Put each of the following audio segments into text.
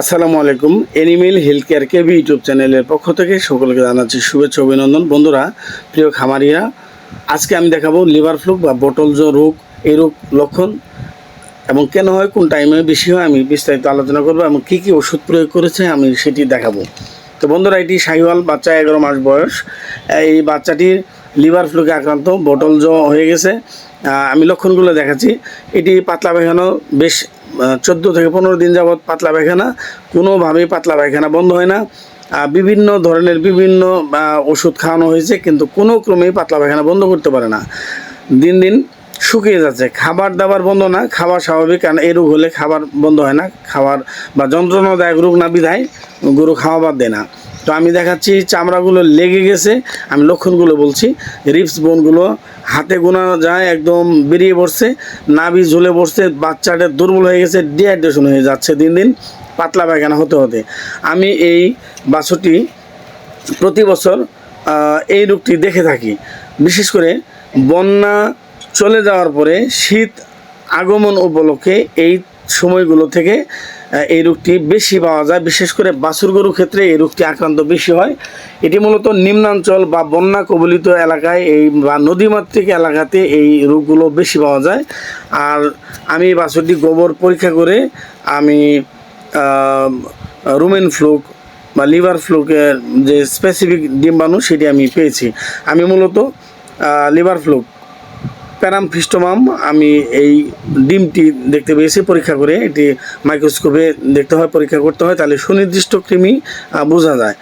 আসসালামু আলাইকুম animal health care KB YouTube চ্যানেলের পক্ষ থেকে সকলকে জানাচ্ছি শুভেচ্ছা অভিনন্দন। বন্ধুরা, প্রিয় খামারিরা, আজকে আমি দেখাবো লিভার ফ্লুক বা বোটলজ রোগ, এই রোগ লক্ষণ এবং কেন হয়, কোন টাইমে বেশি হয়, আমি বিস্তারিত আলোচনা করব এবং কী কী ওষুধ প্রয়োগ করেছে, আমি সেটি দেখাবো। তো বন্ধুরা, এটি শাহিওয়াল বাচ্চা এগারো মাস বয়স। এই বাচ্চাটির লিভার ফ্লুকে আক্রান্ত, বোটল জ হয়ে গেছে। আমি লক্ষণগুলো দেখাচ্ছি। এটি পাতলা পায়খানা বেশ চোদ্দ থেকে পনেরো দিন যাবৎ পাতলা পায়খানা, কোনোভাবেই পাতলা পায়খানা বন্ধ হয় না। বিভিন্ন ধরনের বিভিন্ন ওষুধ খাওয়ানো হয়েছে, কিন্তু কোনো ক্রমেই পাতলা পায়খানা বন্ধ করতে পারে না। দিন দিন শুকিয়ে যাচ্ছে। খাবার দাবার বন্ধ না খাবার স্বাভাবিক, কারণ এই রোগ হলে খাবার বন্ধ হয় না। খাবার বা যন্ত্রণাদায়ক রোগ না, বিধায় গরু খাওয়া বাদ দেয় না। তো আমি দেখাচ্ছি চামড়াগুলো লেগে গেছে। আমি লক্ষণগুলো বলছি। রিপস বোনগুলো হাতে গোনা যায়, একদম বেরিয়ে পড়ছে, নাভি ঝুলে পড়ছে, বাচ্চাটা দুর্বল হয়ে গেছে, ডিহাইড্রেশন হয়ে যাচ্ছে দিন দিন, পাতলা পায়খানা হতে হতে। আমি এই বাছুরটি প্রতি বছর এই রোগটি দেখে থাকি। বিশেষ করে বন্যা চলে যাওয়ার পরে শীত আগমন উপলক্ষে এই সময়গুলো থেকে এই রোগটি বেশি পাওয়া যায়। বিশেষ করে বাছুর গরুর ক্ষেত্রে এই রোগটি আক্রান্ত বেশি হয়। এটি মূলত নিম্নাঞ্চল বা বন্যা কবলিত এলাকায় এই বা নদীমাতৃক এলাকাতে এই রোগগুলো বেশি পাওয়া যায়। আর আমি বাছুরটি গোবর পরীক্ষা করে আমি রুমেন ফ্লুক বা লিভার ফ্লুকের যে স্পেসিফিক ডিম্বাণু সেটি আমি পেয়েছি। আমি মূলত লিভার ফ্লুক প্যারামফিস্টোমাম আমি এই ডিমটি দেখতে পেয়েছি পরীক্ষা করে। এটি মাইক্রোস্কোপে দেখতে হয়, পরীক্ষা করতে হয়। তাহলে সুনির্দিষ্ট কৃমি বোঝা যায়।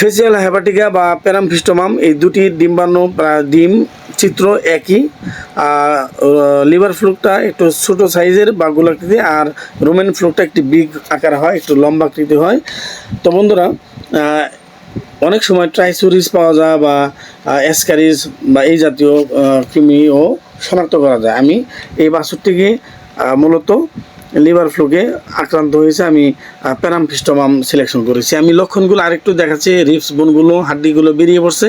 ফেসিয়াল হ্যাপাটিকা বা প্যারামফিস্টোমাম এই দুটি ডিম্বাণু ডিম, চিত্র একই। লিভার ফ্লুকটা একটু ছোটো সাইজের বা গোলাকৃতি, আর রোমেন ফ্লুকটা একটি বিগ আকার হয়, একটু লম্বাকৃতি হয়। তো বন্ধুরা অনেক সময় ট্রাইসোরিস পাওয়া যায় বা অ্যাসকারিস বা এই জাতীয় কৃমিও শনাক্ত করা যায়। আমি এই বাছুরটিকে মূলত লিভার ফ্লুকে আক্রান্ত হয়েছে। আমি প্যারামফিস্টোমাম সিলেকশন করেছি। আমি লক্ষণগুলো আরেকটু দেখাচ্ছি। রিপস বোনগুলো, হাড্ডিগুলো বেরিয়ে পড়ছে।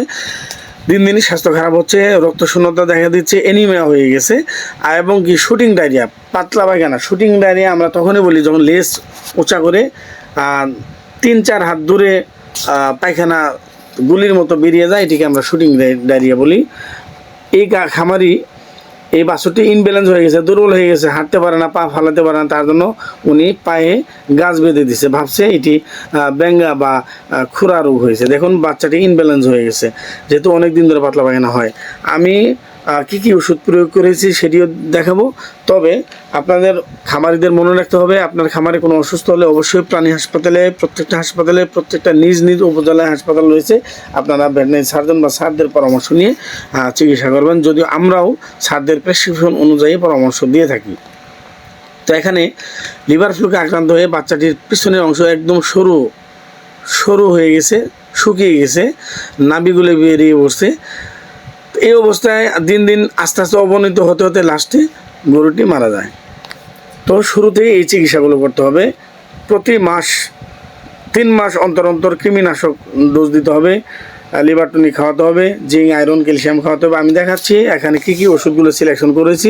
দিন দিনই স্বাস্থ্য খারাপ হচ্ছে রক্ত শূন্যতা দেখা দিচ্ছে এনিমিয়া হয়ে গেছে। এবং কি শুটিং ডায়রিয়া পাতলা পায়খানা। শুটিং ডায়রিয়া আমরা তখনই বলি যখন লেস উঁচা করে তিন চার হাত দূরে পায়খানা গুলির মতো বেরিয়ে যায়, এটিকে আমরা শুটিং ডায়রিয়া বলি। এই খামারি এই বাছুরটি ইনব্যালেন্স হয়ে গেছে, দুর্বল হয়ে গেছে, হাঁটতে পারে না, পা ফালাতে পারে না, তার জন্য উনি পায়ে গাছ বেঁধে দিছে। ভাবছে এটি ব্যাঙ্গা বা খুরা রোগ হয়েছে। দেখুন, বাচ্চাটি ইনব্যালেন্স হয়ে গেছে, যেহেতু অনেক দিন ধরে পাতলা পায়খানা হয়। আমি আহ, কি কি ওষুধ প্রয়োগ করেছি সেটিও দেখাবো। তবে আপনাদের খামারিদের মনে রাখতে হবে আপনার খামারে কোনো অসুস্থ হলে অবশ্যই প্রাণী হাসপাতালে প্রত্যেকটা হাসপাতালে প্রত্যেকটা নিজ নিজ উপজেলায় হাসপাতাল রয়েছে। আপনারা ভেটেনারি সার্জন বা স্যারদের পরামর্শ নিয়ে চিকিৎসা করবেন। যদিও আমরাও স্যারদের প্রেসক্রিপশন অনুযায়ী পরামর্শ দিয়ে থাকি। তো এখানে লিভার ফ্লুকে আক্রান্ত হয়ে বাচ্চাটির পিছনের অংশ একদম সরু সরু হয়ে গেছে শুকিয়ে গেছে নাবিগুলো বেরিয়ে তো এই অবস্থায় দিন দিন আস্তে আস্তে অবনীত হতে হতে লাস্টে গরুটি মারা যায়। তো শুরুতেই এই চিকিৎসাগুলো করতে হবে। প্রতি মাস, তিন মাস অন্তর অন্তর কৃমিনাশক ডোজ দিতে হবে। লিভার টনিক খাওয়াতে হবে জিঙ্ক আয়রন ক্যালসিয়াম খাওয়াতে হবে। আমি দেখাচ্ছি এখানে কী কী ওষুধগুলো সিলেকশন করেছি।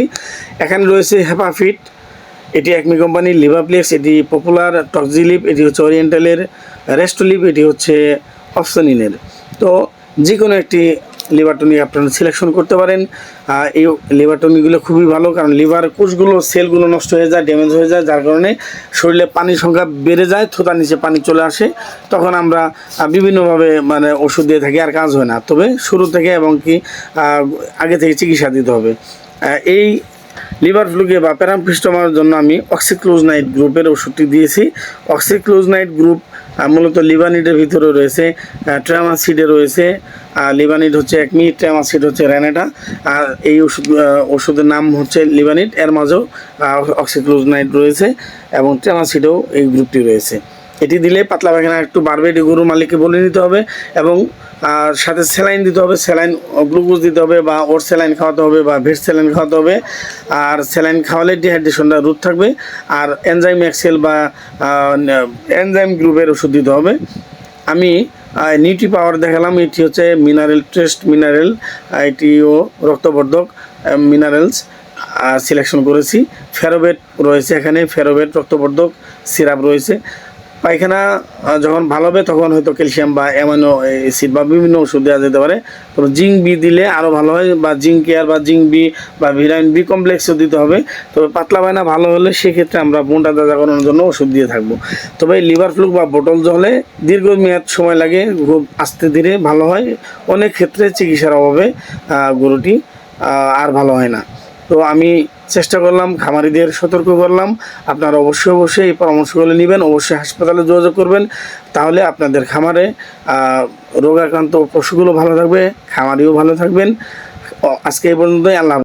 এখানে রয়েছে হেপাফিট এটি একমি কোম্পানির লিভাপ্লেক্স এটি পপুলার টক্সিলিপ এটি হচ্ছে ওরিয়েন্টালের রেস্টোলিপ এটি হচ্ছে অপশনিনের তো যে কোনো একটি লিভার টনিক আপনারা সিলেকশন করতে পারেন। এই লিভার টনিকগুলো খুবই ভালো, কারণ লিভার কোষগুলো, সেলগুলো নষ্ট হয়ে যায় ড্যামেজ হয়ে যায়, যার কারণে শরীরে পানির সংখ্যা বেড়ে যায়, থোতার নিচে পানি চলে আসে। তখন আমরা বিভিন্নভাবে মানে ওষুধ দিয়ে থাকি, আর কাজ হয় না। তবে শুরু থেকে এবং কি আগে থেকে চিকিৎসা দিতে হবে। এই লিভার ফ্লুকে বা প্যারামফিস্টোমার জন্য আমি অক্সিক্লোজনাইট গ্রুপের ওষুধটি দিয়েছি। অক্সিক্লোজনাইট গ্রুপ মূলত লিবানিডের ভিতরে রয়েছে ট্রামাসিডে রয়েছে, আর লিবানিড হচ্ছে এক একমি ট্রামাসিড হচ্ছে র্যানেটা আর এই ওষুধ ওষুধের নাম হচ্ছে লিবানিড, এর মাঝেও অক্সিক্লোজনাইড রয়েছে, এবং ট্রামাসিডেও এই গ্রুপটি রয়েছে। এটি দিলে পাতলা পায়খানা একটু বাড়বে, এটি গরুর মালিককে বলে নিতে হবে এবং আর সাথে স্যালাইন দিতে হবে, স্যালাইন গ্লুকোজ দিতে হবে বা ওর স্যালাইন খাওয়াতে হবে বা ভেট স্যালাইন খাওয়াতে হবে। আর স্যালাইন খাওয়ালে ডিহাইড্রেশনটা রোধ থাকবে আর এনজাইম এক্সেল বা এনজাইম গ্রুপের ওষুধ দিতে হবে। আমি নিউট্রি পাওয়ার দেখালাম, এটি হচ্ছে মিনারেল টেস্ট মিনারেল এটিও রক্তবর্ধক মিনারেলস সিলেকশন করেছি। ফেরোবেট রয়েছে এখানে ফেরোবেট রক্তবর্ধক সিরাপ রয়েছে। পায়খানা যখন ভালো হবে তখন হয়তো ক্যালসিয়াম বা অ্যামাইনো অ্যাসিড বা বিভিন্ন ওষুধ দেওয়া যেতে পারে। তবে জিঙ্ক বি দিলে আরও ভালো হয় বা জিঙ্ক কেয়ার বা জিঙ্ক বি বা ভিটামিন বি কমপ্লেক্সও দিতে হবে। তবে পাতলা পায়না ভালো হলে সেক্ষেত্রে আমরা বোনটা তাজা করানোর জন্য ওষুধ দিয়ে থাকব। তবে লিভার ফ্লুক বা বোটল হলে দীর্ঘমেয়াদ সময় লাগে, খুব আস্তে ধীরে ভালো হয়। অনেক ক্ষেত্রে চিকিৎসার অভাবে গরুটি আর ভালো হয় না। তো আমি চেষ্টা করলাম, খামারিদের সতর্ক করলাম। আপনারা অবশ্যই অবশ্যই এই পরামর্শগুলো নেবেন, অবশ্যই হাসপাতালে যোগাযোগ করবেন। তাহলে আপনাদের খামারে রোগাক্রান্ত পশুগুলো ভালো থাকবে, খামারিও ভালো থাকবেন। আজকে এই পর্যন্তই, আল্লাহ।